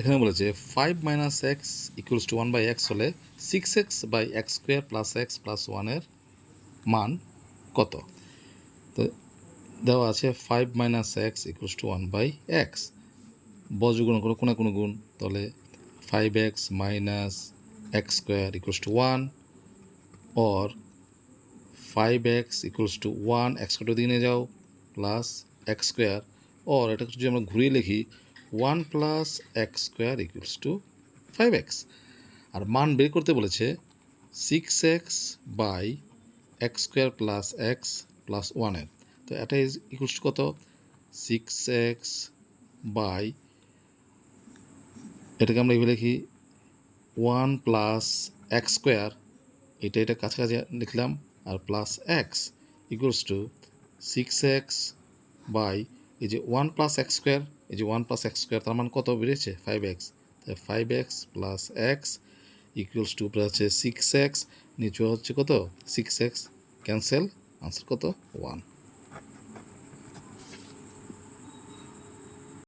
এখানে বলেছে five minus x equals to one by x হলে six x by x square plus x plus ওয়ানের মান কত? তো দেওয়া আছে five minus x equals to one by x বজ্রগুণ করো কোনো কোনো গুণ, তাহলে five x minus x square equals to one or five x equals to one x square দিকে নিয়ে যাও প্লাস এক্স স্কোয়ার অর এটা যদি আমরা ঘুরিয়ে লিখি one plus x square equals to five x আর মান বের করতে বলেছে six x by x square plus x plus ওয়ানের তো এটা ইজ ইকুয়ালস টু কত? সিক্স এক্স বাই এটাকে আমরা এইভাবে লিখি ওয়ান প্লাস এক্স স্কোয়ার। এটা এটা কাছাকাছি লিখলাম, আর plus x equals to six x by এই যে ওয়ান প্লাস এক্স স্কোয়ার, এই যে ওয়ান প্লাস এক্স স্কোয়ার তার মান কত বেড়েছে ফাইভ এক্স। তাই five x plus x equals to উপরে হচ্ছে সিক্স এক্স, নিচে হচ্ছে কত? Six x. ক্যান্সেল। আনসার কত? ওয়ান।